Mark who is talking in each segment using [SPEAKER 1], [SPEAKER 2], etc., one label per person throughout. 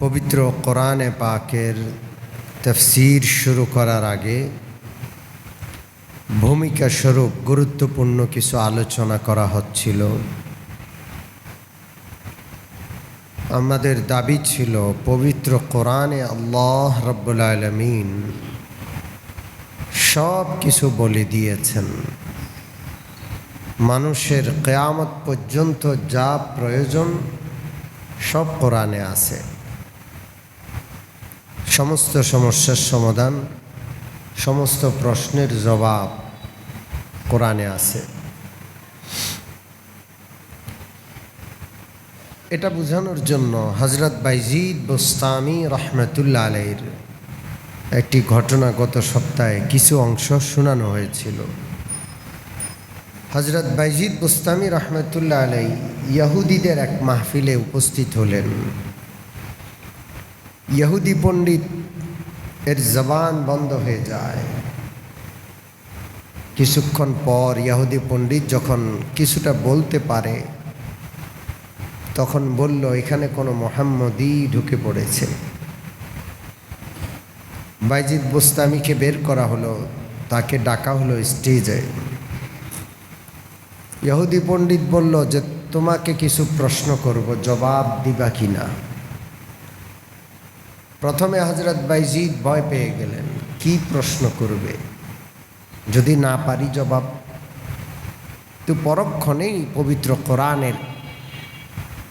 [SPEAKER 1] পবিত্র কোরআনে পাকের তফসির শুরু করার আগে ভূমিকা স্বরূপ গুরুত্বপূর্ণ কিছু আলোচনা করা হচ্ছিল। আমাদের দাবি ছিল পবিত্র কোরআনে আল্লাহ রব্বুল আলমিন সব কিছু বলে দিয়েছেন। মানুষের কেয়ামত পর্যন্ত যা প্রয়োজন সব কোরআনে আছে। সমস্ত সমস্যার সমাধান, সমস্ত প্রশ্নের জবাব কোরআনে আছে। এটা বোঝানোর জন্য হজরত বাইজিদ বোস্তামি রহমতুল্লা আলাইর একটি ঘটনা গত সপ্তাহে কিছু অংশ শোনানো হয়েছিল। হজরত বাইজিদ বোস্তামি রহমতুল্লাহ আলাই ইয়াহুদিদের এক মাহফিলে উপস্থিত হলেন। ইহুদি পণ্ডিত এর জবান বন্ধ হয়ে যায়। কিছুক্ষণ পর ইয়াহুদি পণ্ডিত যখন কিছুটা বলতে পারে, তখন বলল, এখানে কোনো মোহাম্মদই ঢুকে পড়েছে। বাইজিদ বুস্তামিকে বের করা হলো, তাকে ডাকা হলো স্টেজে। ইহুদি পণ্ডিত বলল যে, তোমাকে কিছু প্রশ্ন করব, জবাব দিবা কি না প্রথমে হজরত বাইজিদ ভয় পেয়ে গেলেন কি প্রশ্ন করবে যদি না পারি জবাব তো পরক্ষণেই পবিত্র কোরআনের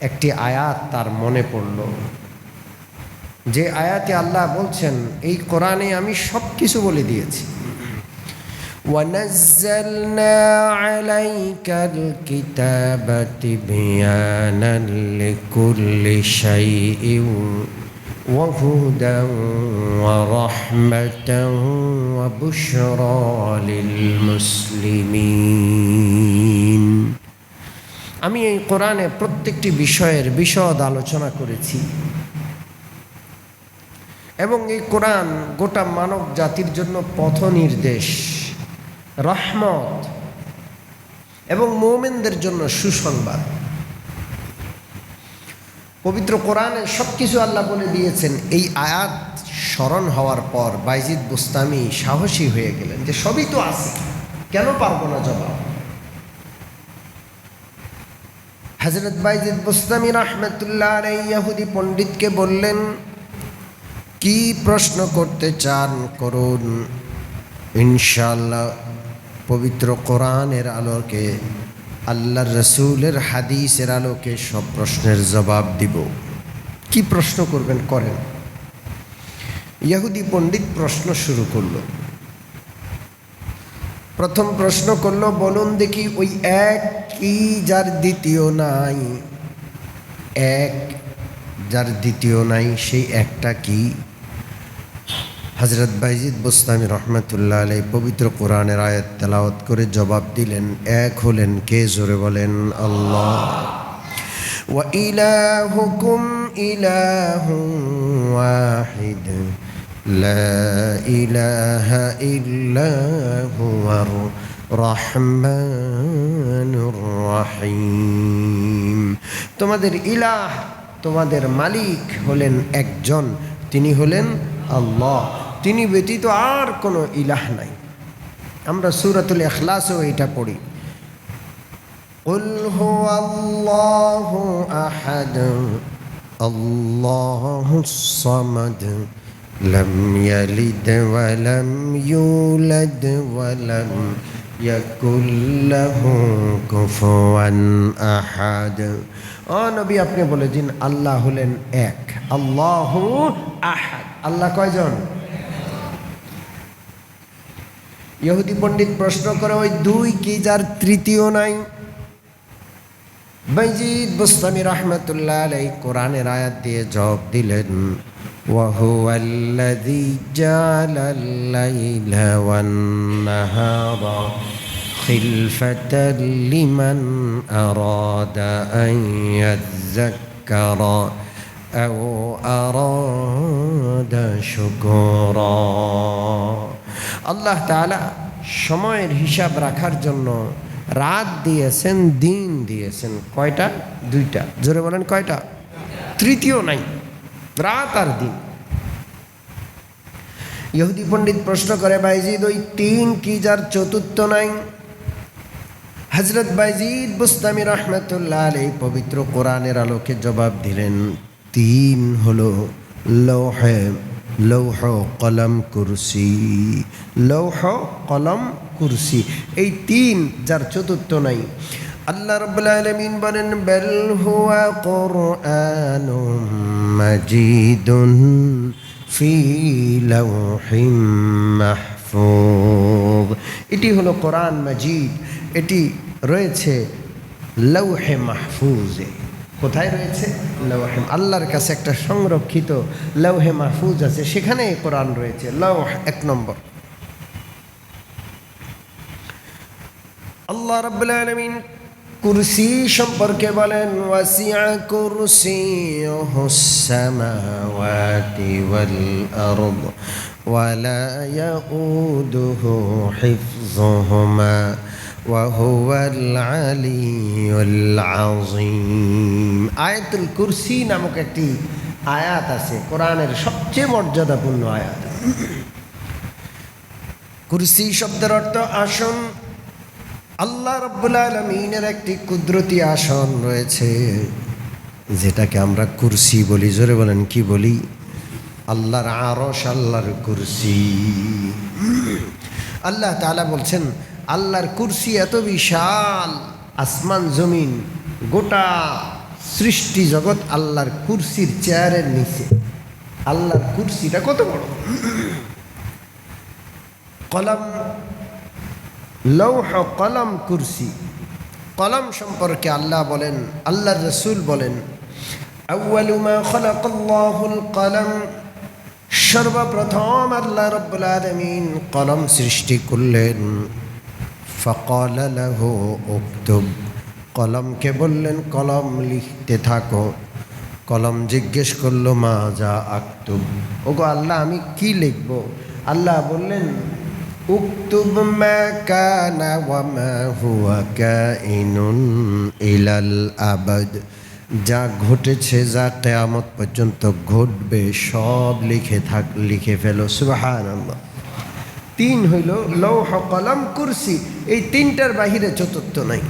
[SPEAKER 1] একটি আয়াত তার মনে পড়ল যে আয়াতে আল্লাহ বলছেন এই কোরআনে আমি সব কিছু বলে দিয়েছি ونزلنا عليك الكتاب تبيانا لكل شيء وهدى ورحمة وبشرى للمسلمين আমি এই কোরআনে প্রত্যেকটি বিষয়ের বিশদ আলোচনা করেছি এবং এই কোরআন গোটা মানব জাতির জন্য পথ নির্দেশ রহমত এবং মোমেনদের জন্য সুসংবাদ পবিত্র কোরআনে সব কিছু আল্লাহ বলে দিয়েছেন। এই আয়াত স্মরণ হওয়ার পর বাইজিদ বুস্তামি সাহসী হয়ে গেলেন যে সবই তো আছে। কেন পারব না জবাব? হজরত বাইজিদ বুস্তামি রহমতুল্লাহ ইয়াহুদি পণ্ডিতকে বললেন, কি প্রশ্ন করতে চান করুন? ইনশাল্লাহ পবিত্র কোরআনের আলোকে আল্লাহর রসুলের হাদিসের আলোকে সব প্রশ্নের জবাব দিব। কি প্রশ্ন করবেন করেন? ইহুদি পণ্ডিত প্রশ্ন শুরু করল। প্রথম প্রশ্ন করল, বলুন দেখি ওই এক কি যার দ্বিতীয় নাই। এক যার দ্বিতীয় নাই, সেই একটা কি? হজরত বাইজিদ বুস্তামি রহমতুল্লাহ আলাই পবিত্র কোরআনের আয়াত তেলাওয়াত করে জবাব দিলেন এক হলেন কে জোরে বলেন আল্লাহ وإلهكم إله واحد لا إله إلا هو الرحمن الرحيم তোমাদের ইলাহ তোমাদের মালিক হলেন একজন তিনি হলেন আল্লাহ তিনি ব্যতীত আর কোনো ইলাহ নাই আমরা সুরাতুল এখলাসেও এটা পড়ি قل هو الله أحد الله الصمد لم يلد ولم يولد ولم يكن له كفوا أحد ও নবী আপনি বলে দিন আল্লাহ হলেন এক আল্লাহ আহাদ আল্লাহ কয়জন ইহুদি পণ্ডিত প্রশ্ন করে ওই দুই কি যার তৃতীয় নাই বাইজিদ বুস্তামি রহমতুল্লাহ আলাই কোরআনের আয়াত দিয়ে জবাব দিলেন وهو الذي جعل الليل والنهار خلفة لمن أراد أن يذكر أو أراد شكورا আল্লাহ তাআলা সময়ের হিসাব রাখার জন্য রাত দিয়েছেন, দিন দিয়েছেন। কয়টা? দুইটা। জোরে বলেন কয়টা? তৃতীয় নাই। রাত আর দিন। ইহুদি পণ্ডিত প্রশ্ন করে, বাইজিদ, ওই তিন কি যার চতুর্থ নাই? হজরত বাইজিদ বুস্তামি রহমতুল্লাহ এই পবিত্র কোরআনের আলোকে জবাব দিলেন, তিন হলো লৌহে লৌহ কলম কুরসি, লৌহ কলম কুরসি। এই তিন, যার চতুর্থ নাই। আল্লাহ রব্বুল আলামিন বলেন, বেল হুয়া কোরআনুম মাজিদুন ফি লাউহিম মাহফুজ। এটি হলো কোরআন মাজিদ। এটি রয়েছে লৌহে মাহফুজে। কোথায় রয়েছে? লৌহে আল্লাহর কাছে একটা সংরক্ষিত লৌহে মাহফুজ আছে সেখানে কোরআন রয়েছে। লৌহ এক নম্বর। আল্লাহ রাব্বুল কুরসি সম্পর্কে বলেন, ওয়াসিআ কুরসিয়ুহুস সামাওয়াতি ওয়াল আরদ ওয়ালা ইয়াউদুহু হিফযুহুমা। وهو العلي العظيم আয়াতুল কুরসি নামক একটি আয়াত আছে কোরআনের সবচেয়ে মর্যাদাপূর্ণ আয়াত কুরসি শব্দের অর্থ আসন আল্লাহ রব্বুল আলমিনের একটি কুদরতি আসন রয়েছে যেটাকে আমরা কুরসি বলি জোরে বলেন কি বলি আল্লাহর আরস আল্লাহর কুরসি আল্লাহ তাআলা বলছেন আল্লাহর কুরসি এত বিশাল, আসমান, জমিন, গোটা সৃষ্টি জগৎ আল্লাহর কুরসির চেয়ারের নিচে। আল্লাহর কুরসিটা কত বড়? কলম, লৌহ কলম কুরসি। কলম সম্পর্কে আল্লাহ বলেন, আল্লাহর রসুল বলেন সর্বপ্রথম আল্লাহ আলামিন কলম সৃষ্টি করলেন। ফকল লাহু কলমকে বললেন, কলম লিখতে থাকো। কলম জিজ্ঞেস করল, মা যা আক্তুব ওগো আল্লাহ, আমি কি লিখব? আল্লাহ বললেন উক্তুব ওয়া হুয়া ইলাল আবাদ। যা ঘটেছে, যা কেয়ামত পর্যন্ত ঘটবে, সব লিখে থাক, লিখে ফেলো। সুবহানাল্লাহ। তিন হইল লৌহ কলম কুরসি। এই তিনটার বাহিরে চতুর্থ নাই।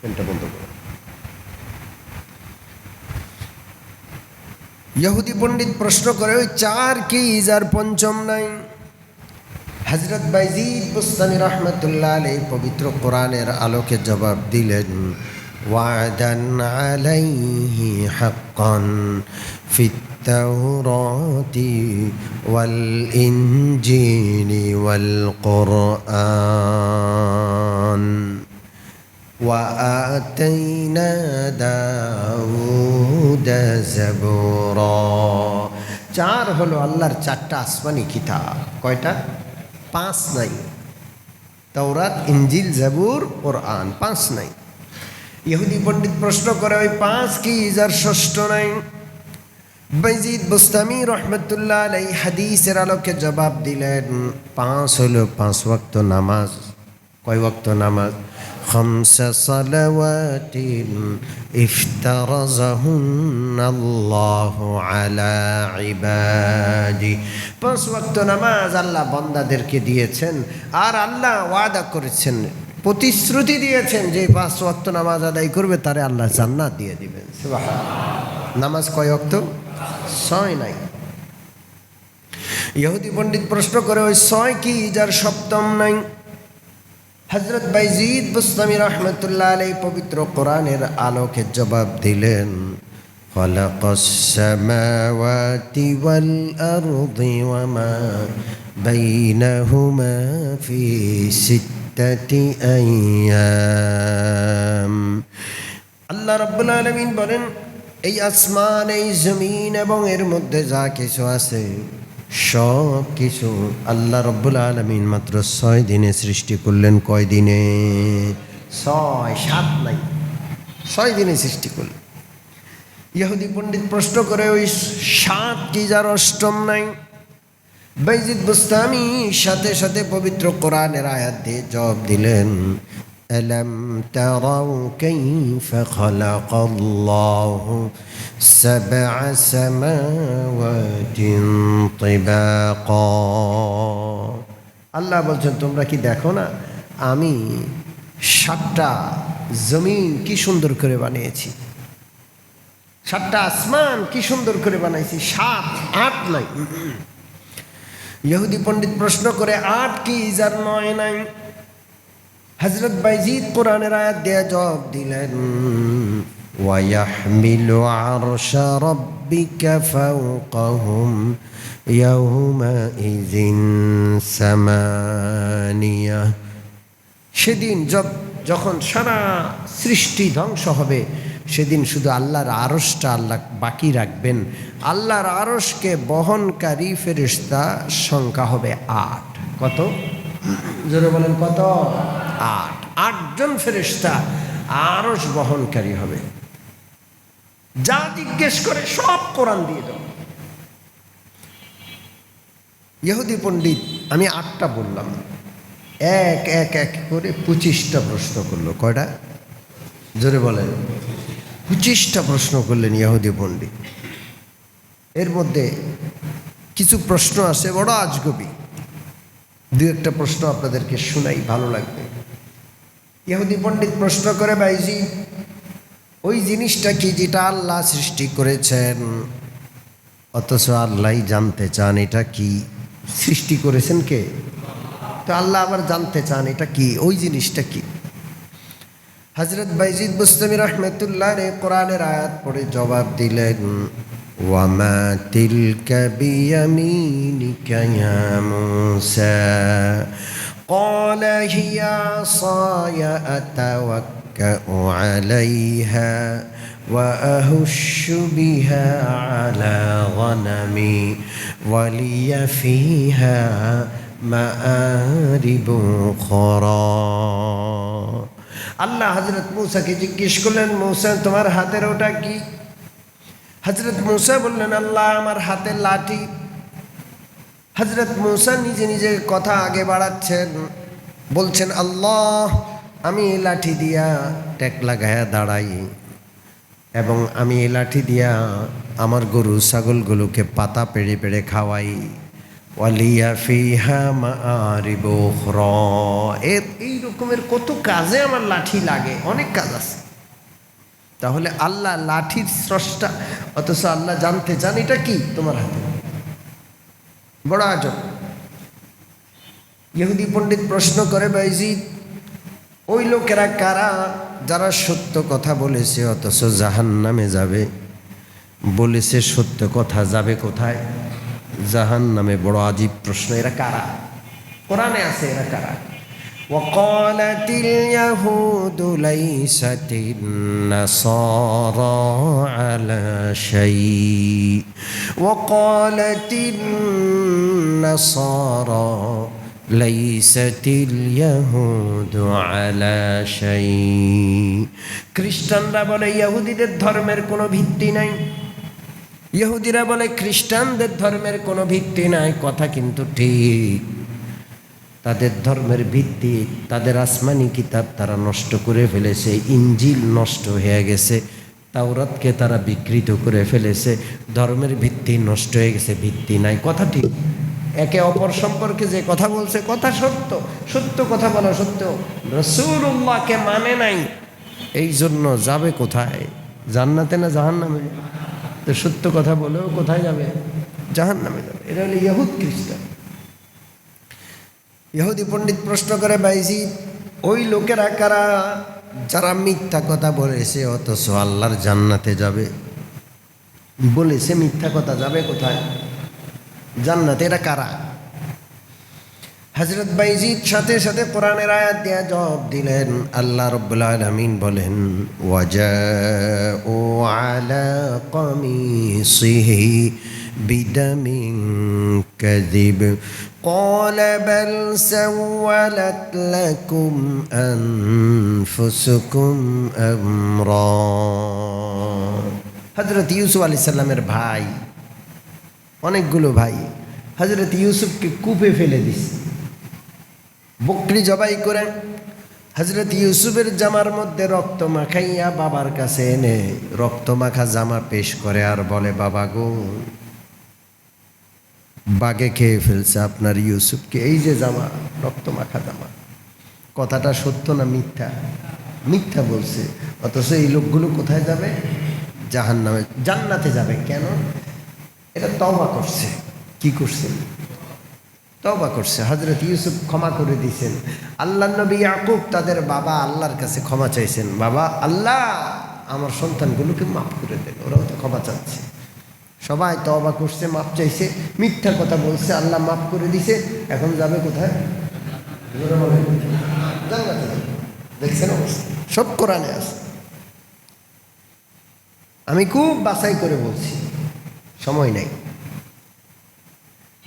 [SPEAKER 1] পেনটা বন্ধ করো। ইহুদি পণ্ডিত প্রশ্ন করে ওই চার কি যার পঞ্চম নাই? হজরত বাইজিদ বুস্তানি রহমতুল্লাহ আলী পবিত্র কোরআনের আলোকে জবাব দিলেন ওয়াদান আলাইহি হাক্কান ফিত التوراة والإنجيل والقرآن وآتينا داود زبورا চার হলো আল্লাহর চারটা আসমানি কিতাব কয়টা পাঁচ নাই তৌরাত ইঞ্জিল জাবুর কোরআন পাঁচ নাই ইহুদি পণ্ডিত প্রশ্ন করে ওই পাঁচ কি যার ষষ্ঠ নাই বাইজিদ বুস্তামি রহমতুল্লাহ আলাই হাদিসের আলোকে জবাব দিলেন পাঁচ হলো পাঁচ ওয়াক্ত নামাজ কয় ওয়াক্ত নামাজ خمس صلوات افترضهن الله على عباده পাঁচ ওয়াক্ত নামাজ আল্লাহ বান্দাদেরকে দিয়েছেন আর আল্লাহ ওয়াদা করেছেন প্রতিশ্রুতি দিয়েছেন যে পাঁচ ওয়াক্ত নামাজ আদায় করবে তারে আল্লাহ জান্নাত দিয়ে দিবেন নামাজ কয় ওয়াক্ত ছয় নাই ইহুদি পণ্ডিত প্রশ্ন করে ওই ছয় কি যার সপ্তম নাই হজরত বাইজিদ বুস্তামি রহমতুল্লাহ আলাই পবিত্র কোরআনের আলোকে জবাব দিলেন خلق السماوات والأرض وما بينهما في ستة أيام আল্লাহ রব্বুল আলমিন বলেন এই আসমান, এই জমিন এবং এর মধ্যে যা কিছু আছে, সব কিছু আল্লাহ রব্বুল আলমিন মাত্র ছয় দিনে সৃষ্টি করলেন। কয় দিনে? ছয়, সাত নাই। ছয় দিনে সৃষ্টি করলেন। ইহুদি পণ্ডিত প্রশ্ন করে, ওই সাত কি যার অষ্টম নাই? বাইজিদ বুস্তামি সাথে সাথে পবিত্র কোরআনের আয়াত দিয়ে জবাব দিলেন ألم تروا كيف خلق الله سبع سماوات طباقا আল্লাহ বলছেন তোমরা কি দেখো না আমি সাতটা জমিন কি সুন্দর করে বানিয়েছি সাতটা আসমান কি সুন্দর করে বানাইছি সাত আট নাই ইহুদি পণ্ডিত প্রশ্ন করে আট কি যার নয় নাই হজরত বাইজিদ কোরআনের আয়াত দেয়া জবাব দিলেন ويحمل عرش ربك فوقهم يومئذ ثمانية সেদিন য- যখন সারা সৃষ্টি ধ্বংস হবে সেদিন শুধু আল্লাহর আরসটা আল্লাহ বাকি রাখবেন আল্লাহর আরসকে বহনকারী ফেরিস্তা সংখ্যা হবে আট কত জোরে বলেন কত আট। আটজন ফেরিস্তা আরস বহনকারী হবে। যা জিজ্ঞেস করে সব কোরআন দিয়ে দাও। ইহুদি পণ্ডিত, আমি আটটা বললাম। এক এক এক করে পঁচিশটা প্রশ্ন করল। কয়টা? জোরে বলেন। পঁচিশটা প্রশ্ন করলেন ইহুদি পণ্ডিত। এর মধ্যে কিছু প্রশ্ন আছে, বড় আজগবি। দু একটা প্রশ্ন আপনাদেরকে শোনাই, ভালো লাগবে। ইহুদি পণ্ডিত প্রশ্ন করে বাইজি ওই জিনিসটা কি যেটা আল্লাহ সৃষ্টি করেছেন? অথচ আল্লাহ জানতে চান এটা কি? সৃষ্টি করেছেন কে? তো আল্লাহ আবার জানতে চান এটা কি? ওই জিনিসটা কি? হজরত বাইজিদ মুস্তমি রহমতুল্লাহ রে কোরআনের আয়াত পড়ে জবাব দিলেন, ওয়ামা তিলকা বিয়ামিনিকা মুসা? قال هي عصاي أتوكأ عليها وأهش بها على غنمي ولي فيها مآرب أخرى আল্লাহ হজরত মূসাকে জিজ্ঞেস করলেন মূসা তোমার হাতের ওটা কি হজরত মূসা বললেন আল্লাহ আমার হাতের লাঠি হজরত মূসা নিজে নিজে কথা আগে বাড়াচ্ছেন, বলছেন, আল্লাহ, আমি লাঠি দিয়া টেক লাগায়া দাঁড়াই এবং আমি এই লাঠি দিয়া আমার গরু ছাগলগুলোকে পাতা পেড়ে পেড়ে খাওয়াই। ফিহা মারিব এই রকমের কত কাজে আমার লাঠি লাগে, অনেক কাজ আছে। তাহলে আল্লাহ লাঠির স্রষ্টা, অথচ আল্লাহ জানতে চান এটা কি তোমার হাতে? বড় আজব। ইহুদি পণ্ডিত প্রশ্ন করে বাইজি ওই লোকেরা কারা যারা সত্য কথা বলেছে? অথচ জাহান নামে যাবে। বলেছে সত্য কথা যাবে কোথায়? জাহান নামে বড় আজীব প্রশ্ন, এরা কারা? কোরআনে আছে এরা কারা? وقالت اليهود ليست النصارى على شيء وقالت النصارى ليست اليهود على شيء খ্রিস্টানরা বলে ইহুদিদের ধর্মের কোনো ভিত্তি নাই ইহুদিরা বলে খ্রিস্টানদের ধর্মের কোনো ভিত্তি নাই কথা কিন্তু ঠিক তাদের ধর্মের ভিত্তি, তাদের আসমানি কিতাব তারা নষ্ট করে ফেলেছে, ইঞ্জিল নষ্ট হয়ে গেছে, তাওরাতকে তারা বিকৃত করে ফেলেছে, ধর্মের ভিত্তি নষ্ট হয়ে গেছে, ভিত্তি নাই। কথা ঠিক। একে অপর সম্পর্কে যে কথা বলছে, কথা সত্য। সত্য কথা বলা সত্য। রসুল্লাহকে মানে নাই। এই জন্য যাবে কোথায়? জান্নাতে না জাহান নামে তো সত্য কথা বলেও কোথায় যাবে? জাহান নামে যাবে। এটা হলো ইহুদ খ্রিস্টান। ইহুদি পণ্ডিত প্রশ্ন করে, বাইজি, ওই লোকেরা কারা যারা মিথ্যা কথা বলেছে? অথচ আল্লাহর জান্নাতে যাবে। বলেছে, মিথ্যা কথা যাবে কোথায়? জান্নাতে এরা কারা? হজরত বাইজিদ সাথে সাথে কোরআনের আয়াত দেয়া জবাব দিলেন, আল্লাহ রব্বুল আলমিন বলেন, ওয়াজাউ আলা কমিসিহি বিদামিন কাযিব। قال بل سولت لكم أنفسكم أمرا হজরত ইউসুফ আলি সাল্লামের ভাই অনেকগুলো ভাই হজরত ইউসুফকে কূপে ফেলে দিস বকরি জবাই করে হজরত ইউসুফের জামার মধ্যে রক্ত মাখাইয়া বাবার কাছে এনে রক্ত মাখা জামা পেশ করে আর বলে বাবা গো বাগে খেয়ে ফেলছে আপনার ইউসুফকে। এই যে জামা, রক্ত মাখা জামা। কথাটা সত্য না মিথ্যা? মিথ্যা বলছে। অথচ এই লোকগুলো কোথায় যাবে? জাহান নামে জান্নাতে যাবে। কেন? এটা তওবা করছে। কি করছে? তওবা করছে। হজরত ইউসুফ ক্ষমা করে দিয়েছেন। আল্লাহ নবী ইয়াকুব তাদের বাবা আল্লাহর কাছে ক্ষমা চাইছেন। বাবা, আল্লাহ, আমার সন্তানগুলোকে মাফ করে দেন। ওরাও তো ক্ষমা চাচ্ছে। সবাই তওবা করছে, মাপ চাইছে, মিথ্যা কথা বলছে, আল্লাহ মাফ করে দিছে, এখন যাবে কোথায়? দেখছেন অবস্থা? সব কোরআনে আছে। আমি খুব বাছাই করে বলছি, সময় নেই।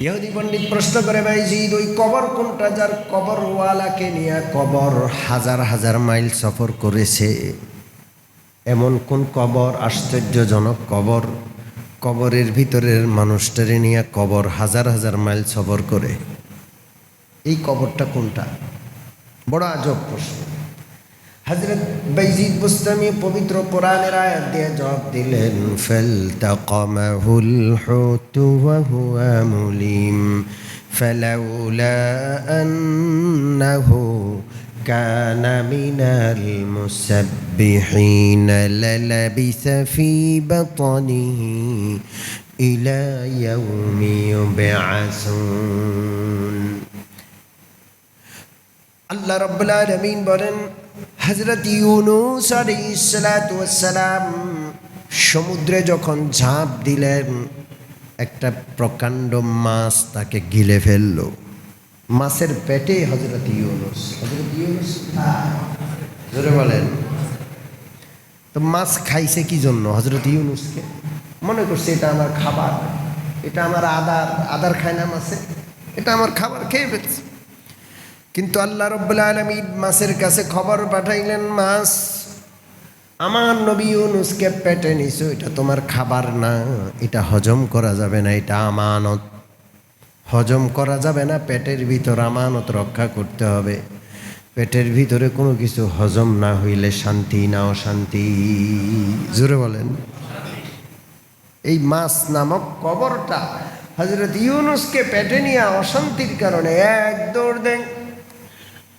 [SPEAKER 1] ইহুদি পণ্ডিত প্রশ্ন করে ভাইজিদ ওই কবর কোনটা? যার কবরওয়ালাকে নিয়ে কবর হাজার হাজার মাইল সফর করেছে, এমন কোন কবর? আশ্চর্যজনক কবর। কবরের ভিতরের মানুষটারে নিয়ে কবর হাজার হাজার মাইল সবর করে। এই কবরটা কোনটা? বড় আজব প্রশ্ন। হজরত বৈজিদ বুস্তামি পবিত্র কোরআনের আয়াত দিয়ে জবাব দিলেন ফালতাকামাহুল হুতু ওয়া হুয়া মুলিম। ফালাউলা আন্নাহু كان من المسبحين للبث في بطنه إلى يوم يبعثون আল্লাহ রব্বুল আলমিন বলেন হজরত ইউনুস সালাম সমুদ্রে যখন ঝাঁপ দিলেন একটা প্রকাণ্ড মাছ তাকে গিলে ফেলল মাছের পেটে হজরত ইউনুস। হজরত ইউনুস জোরে বলেন। তো মাছ খাইছে কি জন্য হজরত ইউনুসকে? মনে করছে এটা আমার খাবার। এটা আমার আদার আদার খায় না মাছে। এটা আমার খাবার খেয়ে ফেলছে। কিন্তু আল্লাহ রব্বুল আলমী মাছের কাছে খবর পাঠাইলেন, মাছ, আমার নবী ইউনুসকে পেটে নিছো, এটা তোমার খাবার না, এটা হজম করা যাবে না, এটা আমানত। হজম করা যাবে না, পেটের ভিতর আমানত রক্ষা করতে হবে। পেটের ভিতরে কোনো কিছু হজম না হইলে শান্তি না অশান্তি। জোরে বলেন। এই মাছ নামক কবরটা হজরত ইউনুসকে পেটে নিয়ে অশান্তির কারণে এক দৌড় দেন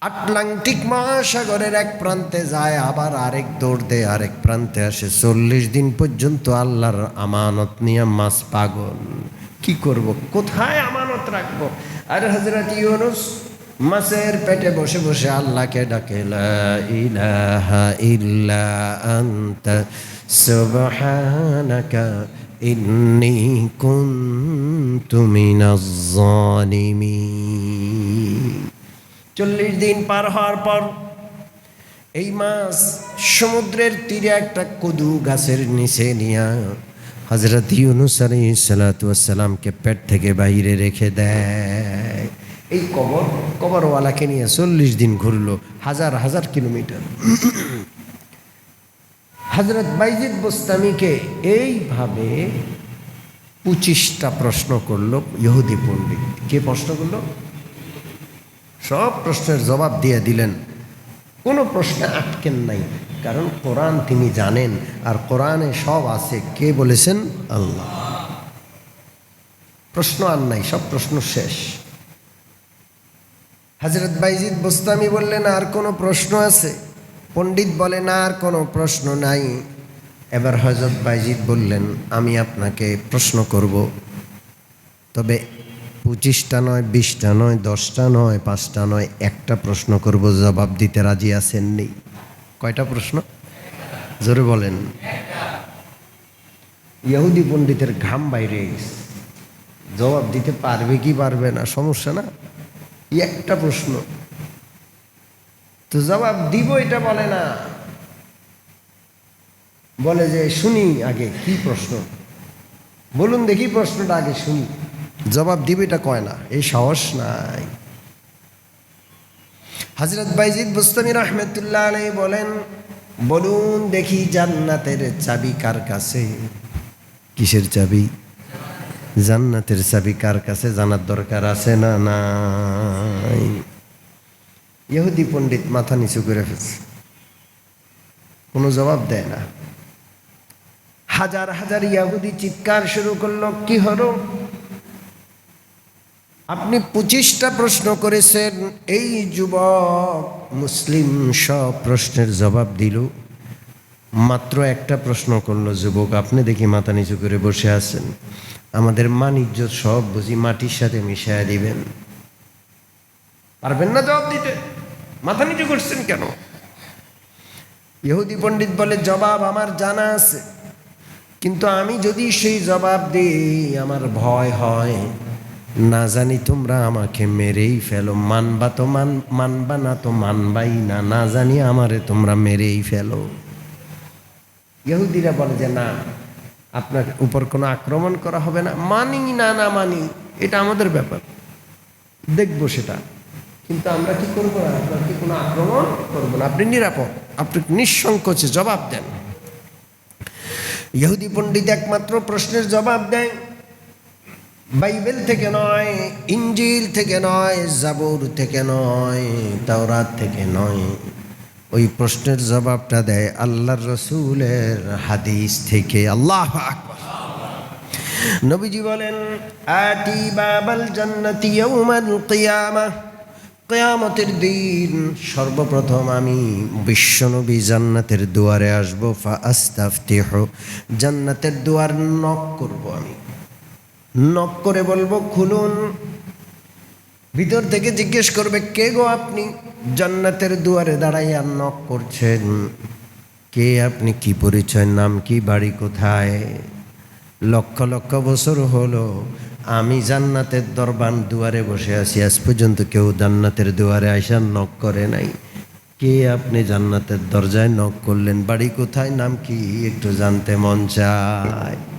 [SPEAKER 1] আটলান্টিক মহাসাগরের এক প্রান্তে যায়, আবার আরেক দৌড় দেয়, আরেক প্রান্তে আসে। চল্লিশ দিন পর্যন্ত আল্লাহর আমানত নিয়ে মাছ পাগল। কি করব? কোথায় আমানত রাখব। আর হজরত ইউনুস মাছের পেটে বসে বসে আল্লাহকে ডাকে ইলাহা ইল্লা আনতা, সুবহানাকা ইন্নী কুনতু মিনাজ চল্লিশ দিন পার হওয়ার পর এই মাছ সমুদ্রের তীরে একটা কদু গাছের নিচে নিয়া হজরত ইউনুস আলী সালাতামকে পেট থেকে বাইরে রেখে দেয়। এই কবর, কবরওয়ালাকে নিয়ে চল্লিশ দিন ঘুরলো, হাজার হাজার কিলোমিটার। হজরত বাইজিদ বোস্তামিকে এইভাবে পঁচিশটা প্রশ্ন করল ইহুদি পণ্ডিত। কে প্রশ্ন করল? সব প্রশ্নের জবাব দিয়ে দিলেন কোনো প্রশ্নে আটকেন নাই। কারণ কোরআন তিনি জানেন, আর কোরআনে সব আছে। কে বলেছেন? আল্লাহ। প্রশ্ন আর নাই, সব প্রশ্ন শেষ। হজরত বাইজিদ বোস্তামি বললেন, আর কোনো প্রশ্ন আছে? পণ্ডিত বলেন, আর কোনো প্রশ্ন নাই। এবার হজরত বাইজিদ বললেন, আমি আপনাকে প্রশ্ন করব। তবে পঁচিশটা নয়, বিশটা নয়, দশটা নয়, পাঁচটা নয়, একটা প্রশ্ন করব, জবাব দিতে রাজি আছেননি কয়টা প্রশ্ন? জোরে বলেন। ইহুদি পণ্ডিতের ঘাম বাইরে গেছে। জবাব দিতে পারবে কি পারবে না, সমস্যা না? একটা প্রশ্ন। তো জবাব দিব এটা বলে না। বলে যে শুনি আগে, কি প্রশ্ন? বলুন দেখি প্রশ্নটা আগে শুনি। জবাব দিবে এটা কয় না? এই সাহস নাই। হজরত বাইজিদ বুস্তামি রহমতুল্লাহ আলাই বলেন, বলুন দেখি জান্নাতের চাবি কার কাছে? কিসের চাবি? জান্নাতের চাবি কার কাছে? জানার দরকার আছে না নাই? ইহুদি পণ্ডিত মাথা নিচু করে ফেলছে। কোনো জবাব দেয় না। হাজার হাজার ইয়াহুদি চিৎকার শুরু করল, কি হলো? আপনি পঁচিশটা প্রশ্ন করেছেন, এই যুবক মুসলিম সব প্রশ্নের জবাব দিল। মাত্র একটা প্রশ্ন করল যুবক, আপনি দেখি মাথা নিচু করে বসে আছেন। আমাদের মানিজ্য সব বুঝি মাটির সাথে মিশাইয়া দিবেন। পারবেন না জবাব দিতে? মাথা নিচু করছেন কেন? ইহুদি পণ্ডিত বলে, জবাব আমার জানা আছে। কিন্তু আমি যদি সেই জবাব দিই, আমার ভয় হয়। না জানি তোমরা আমাকে মেরেই ফেলো, মানবা তো মান, মানবা না তো মানবাই না না জানি আমারে তোমরা মেরেই ফেলো। ইহুদিরা বলে যে, না, আপনার উপর কোনো আক্রমণ করা হবে না। মানি না না মানি, এটা আমাদের ব্যাপার। দেখব সেটা। কিন্তু আমরা কি করব না? আপনার কি কোনো আক্রমণ করব না? আপনি নিরাপদ। আপনি নিঃসংকোচে জবাব দেন। ইহুদি পণ্ডিত একমাত্র প্রশ্নের জবাব দেয় বাইবেল থেকে নয়, ইঞ্জিল থেকে নয়, জাবুর থেকে নয়, তাওরাত থেকে নয়। ওই প্রশ্নের জবাবটা দেয় আল্লাহর রসুলের হাদিস থেকে। আল্লাহ নবীজি বলেন, আতি বাবাল জান্নাতি ইয়াউমাল কিয়ামা। কিয়ামতের দিন সর্বপ্রথম আমি বিশ্বনবী জান্নাতের দুয়ারে আসব ফা আস্তাফতিহ জান্নাতের দুয়ার নক করব আমি। নক করে বলব, খুলুন। ভিতর থেকে জিজ্ঞেস করবে, কে গো আপনি? জান্নাতের দুয়ারে দাঁড়াইয়া নক করছেন। কে আপনি? কি পরিচয়? নাম কি? বাড়ি কোথায়? লক্ষ লক্ষ বছর হলো, আমি জান্নাতের দরবান দুয়ারে বসে আছি। আজ পর্যন্ত কেউ জান্নাতের দুয়ারে আইসা নক করে নাই। কে আপনি জান্নাতের দরজায় নক করলেন? বাড়ি কোথায়? নাম কি? একটু জানতে মন চায়।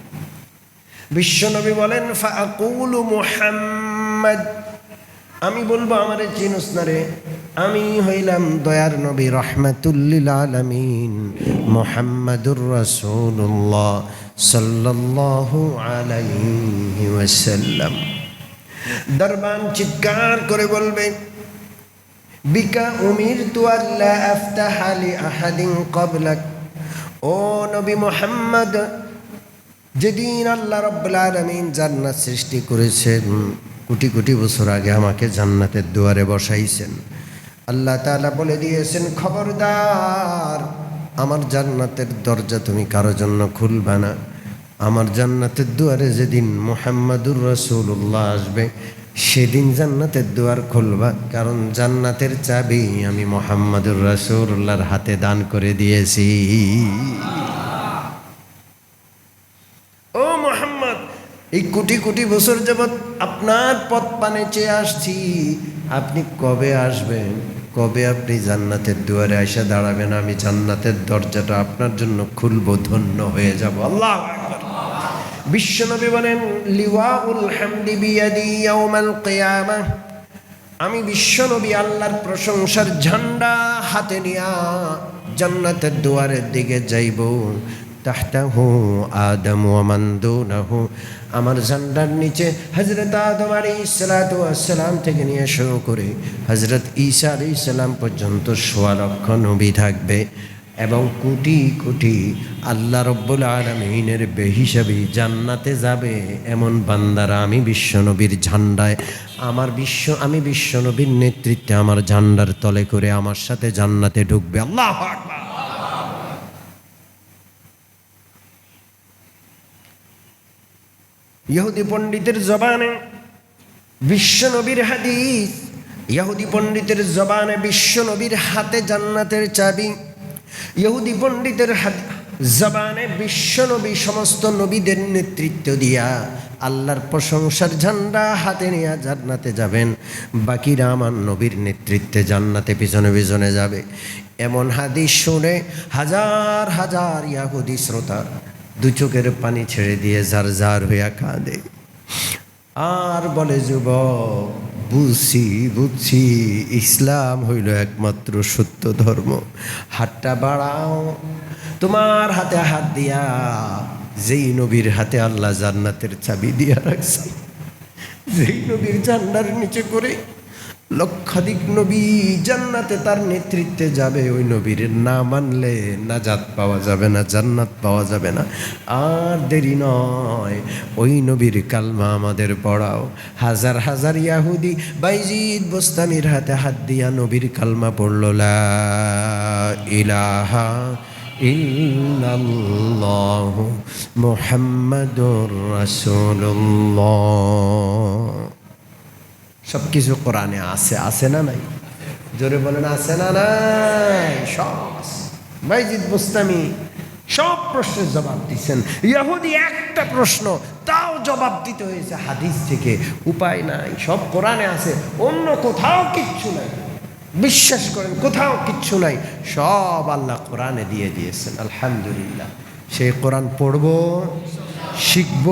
[SPEAKER 1] বিশ্বনবী বলেন ফাকুলু মুহাম্মদ। আমি বলব আমারে চিনুস না রে আমি হইলাম দয়ার নবী, রহমাতুল্লিল আলমিন, মোহাম্মদুর রসুল্লাহ সাল্লাল্লাহু আলাইহি ওয়াসাল্লাম। দরবান চিৎকার করে বলবে, বিকা উমির তু আল্লাহ আফতাহ আলি আহাদিন কবলাক। ও নবী মোহাম্মদ যেদিন আল্লাহ রব্বুল আলমিন জান্নাত সৃষ্টি করেছেন, কোটি কোটি বছর আগে আমাকে জান্নাতের দুয়ারে বসাইছেন। আল্লাহ তাআলা বলে দিয়েছেন, খবরদার, আমার জান্নাতের দরজা তুমি কারও জন্য খুলবা না। আমার জান্নাতের দুয়ারে যেদিন মোহাম্মদুর রসুল্লাহ আসবে, সেদিন জান্নাতের দুয়ার খুলবা। কারণ জান্নাতের চাবি আমি মোহাম্মদুর রসুল্লাহর হাতে দান করে দিয়েছি ও মোহাম্মদ এই কোটি কোটি বছর যাবৎ আপনার পথ পানে চেয়ে আসছি। আপনি কবে আসবেন? কবে আপনি জান্নাতের দুয়ারে এসে দাঁড়াবেন? আমি জান্নাতের দরজাটা আপনার জন্য খুলব, ধন্য হয়ে যাব। আল্লাহ বিশ্বনবী বলেন, লিওয়াউল হামদি বিয়াদি ইয়াউমাল কিয়ামাহ আমি বিশ্বনবী আল্লাহর প্রশংসার ঝান্ডা হাতে নিয়া জান্নাতের দুয়ারের দিকে যাইব। তাহতাহু আদম ওয়ামান দুনাহু। আমার ঝান্ডার নিচে হজরত আদম আলী সালাম থেকে নিয়ে শুরু করে হজরত ঈসা আলী সালাম পর্যন্ত সোয়া লক্ষ নবী থাকবে এবং কোটি কোটি আল্লাহ রব্বুল আলমিনের বেহিসাবি জান্নাতে যাবে এমন বান্দারা আমি বিশ্বনবীর ঝান্ডায়। আমার বিশ্ব, আমি বিশ্বনবীর নেতৃত্বে আমার ঝান্ডার তলে করে আমার সাথে জান্নাতে ঢুকবে। আল্লাহ ইহুদি পণ্ডিতের জবানে বিশ্বনবীর হাদিস, ইহুদি পণ্ডিতের জবানে বিশ্বনবীর হাতে জান্নাতের চাবি, ইহুদি পণ্ডিতের জবানে বিশ্বনবী সমস্ত নবীদের নেতৃত্ব দিয়া আল্লাহর প্রশংসার ঝান্ডা হাতে নিয়ে জান্নাতে যাবেন। বাকিরা আমার নবীর নেতৃত্বে জান্নাতে পিছনে পিছনে যাবে। এমন হাদিস শুনে হাজার হাজার ইয়াহুদি শ্রোতা দু চোখের পানি ছেড়ে দিয়ে যার যার হইয়া কাঁদে। আর বলে, যুবক, বুঝছি বুঝছি, ইসলাম হইল একমাত্র সত্য ধর্ম। হাতটা বাড়াও। তোমার হাতে হাত দিয়া, যেই নবীর হাতে আল্লাহ জান্নাতের চাবি দিয়া রাখছে, যেই নবীর জান্নার নিচে করে লক্ষাধিক নবী জান্নাতে তার নেতৃত্বে যাবে। ওই নবীর না মানলে না জাত পাওয়া যাবে না, জান্নাত পাওয়া যাবে না। আর দেরি নয়, ওই নবীর কালমা আমাদের পড়াও। হাজার হাজার ইয়াহুদি বাইজিদ বোস্তামির হাতে হাত দিয়া নবীর কালমা পড়ল, লা ইলাহা ইল্লাল্লাহ মুহাম্মাদুর রাসূলুল্লাহ। সব কিছু কোরআনে আছে আছে না নাই? জোরে বলেন, আছে না নাই? সব আছে। বাইজিদ বুস্তামি সব প্রশ্নের জবাব দিচ্ছেন ইহুদি একটা প্রশ্ন, তাও জবাব দিতে হয়েছে হাদিস থেকে। উপায় নাই, সব কোরআনে আছে, অন্য কোথাও কিচ্ছু নাই। বিশ্বাস করেন, কোথাও কিচ্ছু নাই। সব আল্লাহ কোরআনে দিয়ে দিয়েছেন, আলহামদুলিল্লাহ। সেই কোরআন পড়ব, শিখব,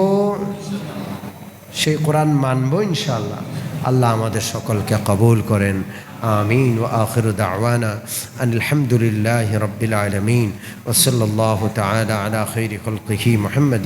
[SPEAKER 1] সেই কোরআন মানব ইনশাআল্লাহ। আল্লাহ আমাদের সকলকে কবুল করেন। আমিন ও আখির দাওয়ানা আলহামদুলিল্লাহ রবিল আলমিন। ওসল্লাহ তালা আলা খৈরি খলকিহি মোহাম্মদ